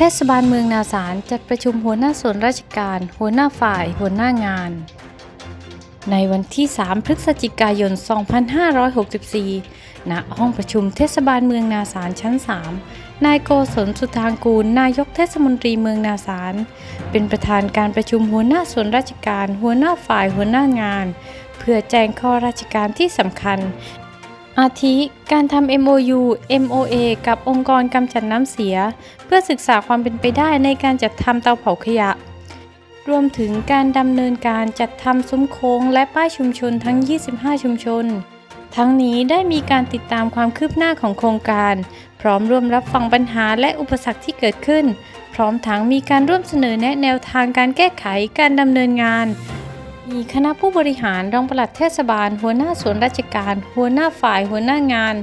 เทศบาลเมืองนาสารจัดประชุมหัวหน้าส่วนราชการ หัวหน้าฝ่าย หัวหน้างาน ในวันที่ 3 พฤศจิกายน 2564 ณ ห้องประชุมเทศบาลเมืองนาสารชั้น 3 นายโกศลสุทางกูล นายกเทศมนตรีเมืองนาสาร เป็นประธานการประชุมหัวหน้าส่วนราชการ หัวหน้าฝ่าย หัวหน้างาน เพื่อแจ้งข้อราชการที่สำคัญ อาทิ การทำ MOU MOA กับองค์กรกำจัดน้ำเสีย เพื่อศึกษาความเป็นไปได้ในการจัดทำเตาเผาขยะ รวมถึงการดำเนินการจัดทำซุ้มโค้งและป้ายชุมชนทั้ง 25 ชุมชน ทั้งนี้ได้มีการติดตามความคืบหน้าของโครงการ พร้อมร่วมรับฟังปัญหาและอุปสรรคที่เกิดขึ้น พร้อมทั้งมีการร่วมเสนอแนะแนวทางการแก้ไขการดำเนินงาน มีคณะผู้บริหารรองปลัดเทศบาล หัวหน้าส่วนราชการ หัวหน้าฝ่ายหัวหน้างาน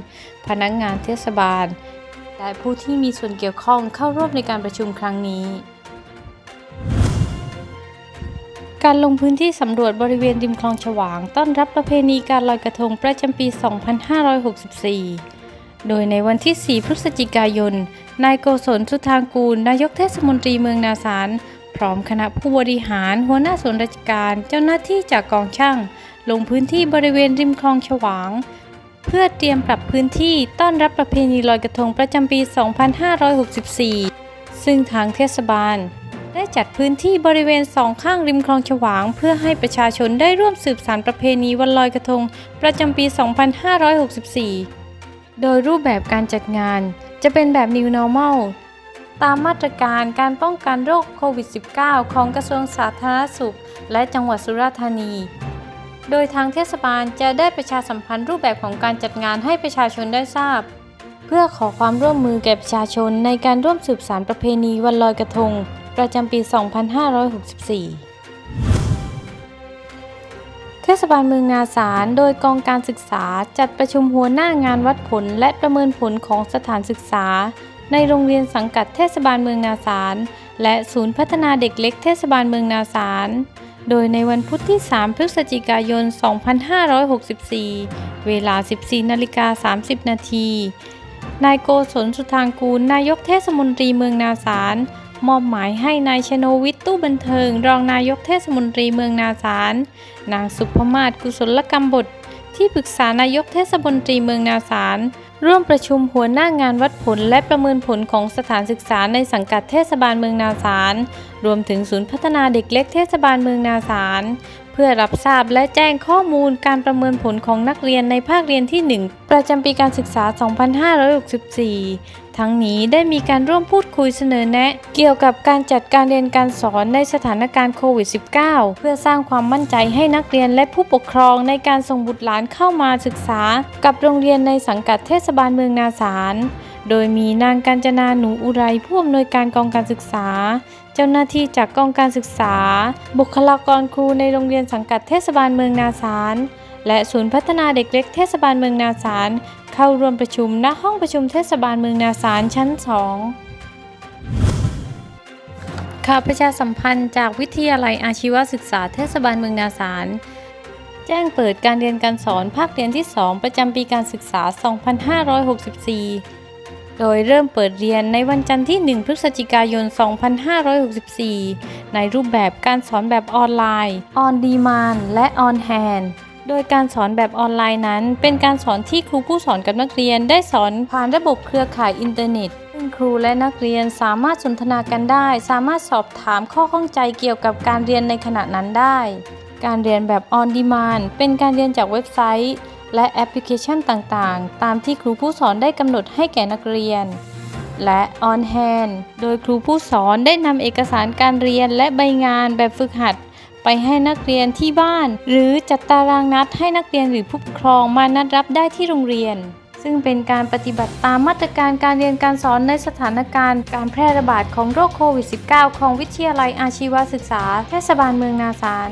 พนักงานเทศบาล และผู้ที่มีส่วนเกี่ยวข้องเข้าร่วมในการประชุมครั้งนี้ การลงพื้นที่สำรวจบริเวณริมคลองฉวาง ต้อนรับประเพณีการลอยกระทงประจำปี 2564 โดยในวันที่ 4 พฤศจิกายน นายโกศลสุทางกูล นายกเทศมนตรีเมืองนาสาร พร้อมคณะผู้บริหารหัวหน้าส่วนราชการเจ้าหน้าที่จากกองช่าง ลงพื้นที่บริเวณริมคลองฉวาง เพื่อเตรียมปรับพื้นที่ต้อนรับประเพณีลอยกระทงประจำปี 2564 ซึ่งทางเทศบาล ได้จัดพื้นที่บริเวณสองข้างริมคลองฉวาง เพื่อให้ประชาชนได้ร่วมสืบสานประเพณีวันลอยกระทงประจำปี 2564 โดยรูปแบบการจัดงานจะเป็นแบบ New Normal ตามมาตรการการป้องกันโรคโควิด -19 ของกระทรวงสาธารณสุข และจังหวัดสุราษฎร์ธานี โดยทางเทศบาลจะได้ประชาสัมพันธ์รูปแบบของการจัดงานให้ประชาชนได้ทราบ เพื่อขอความร่วมมือแก่ประชาชนในการร่วมสืบสานประเพณีวันลอยกระทง ประจำปี 2564เทศบาลเมืองนาสารโดยกองการศึกษาจัดประชุมหัวหน้างานวัดผลและประเมินผลของสถานศึกษา ในโรงเรียนสังกัดเทศบาลเมืองนาสาร และศูนย์พัฒนาเด็กเล็กเทศบาลเมืองนาสาร โดยในวันพุธที่ 3 พฤศจิกายน 2564 เวลา 14นาฬิกา30 นาที นายโกศลสุทางกูลนายกเทศมนตรีเมืองนาสารมอบหมายให้นายชโนวิทย์ตู้บันเทิง รองนายกเทศมนตรีเมืองนาสาร นางสุภมาศกุศลกรรมบท ที่ปรึกษานายกเทศมนตรีเมืองนาสาร ร่วมประชุมหัวหน้างานวัดผลและประเมินผลของสถานศึกษาในสังกัดเทศบาลเมืองนาสาร รวมถึงศูนย์พัฒนาเด็กเล็กเทศบาลเมืองนาสาร เพื่อรับทราบและแจ้งข้อมูลการประเมินผลของนักเรียนในภาคเรียนที่ 1 ประจำปีการศึกษา 2564 ทั้งนี้ได้มีการร่วมพูดคุยเสนอแนะ เกี่ยวกับการจัดการเรียนการสอนในสถานการณ์โควิด -19 เพื่อสร้างความมั่นใจให้นักเรียนและผู้ปกครองในการส่งบุตรหลานเข้ามาศึกษา กับโรงเรียนในสังกัดเทศบาลเมืองนาสารโดยมีนางกัญจนาหนูอุไรผู้อำนวยการกองการศึกษา เจ้าหน้าที่จากกองการศึกษา บุคลากรครูในโรงเรียนสังกัดเทศบาลเมืองนาสารและศูนย์พัฒนาเด็กเล็กเทศบาลเมืองนาสาร เข้าร่วมประชุมณห้องประชุมเทศบาลเมืองนาสารชั้น 2 ข่าวประชาสัมพันธ์จากวิทยาลัยอาชีวศึกษาเทศบาลเมืองนาสารแจ้งเปิดการเรียนการสอนภาคเรียนที่ 2 ประจำปีการศึกษา 2564 โดยเริ่มเปิดเรียนในวันจันทร์ที่ 1 พฤศจิกายน 2564 ในรูปแบบการสอนแบบออนไลน์ on demand และ on hand โดยการสอนแบบออนไลน์นั้น เป็นการสอนที่ครูผู้สอนกับนักเรียนได้สอนผ่านระบบเครือข่ายอินเทอร์เน็ตซึ่งครูและนักเรียนสามารถสนทนากันได้ สามารถสอบถามข้อข้องใจเกี่ยวกับการเรียนในขณะนั้นได้ การเรียนแบบ on demand เป็นการเรียนจากเว็บไซต์ และแอปพลิเคชันต่างๆ ตามที่ครูผู้สอนได้กำหนดให้แก่นักเรียน และ on hand โดยครูผู้สอนได้นำเอกสารการเรียนและใบงานแบบฝึกหัด ไปให้นักเรียนที่บ้าน หรือจัดตารางนัดให้นักเรียนหรือผู้ปกครองมานัดรับได้ที่โรงเรียน ซึ่งเป็นการปฏิบัติตามมาตรการการเรียนการสอนในสถานการณ์การแพร่ระบาดของโรคโควิด -19 ของวิทยาลัยอาชีวศึกษาเทศบาลเมืองนาสาร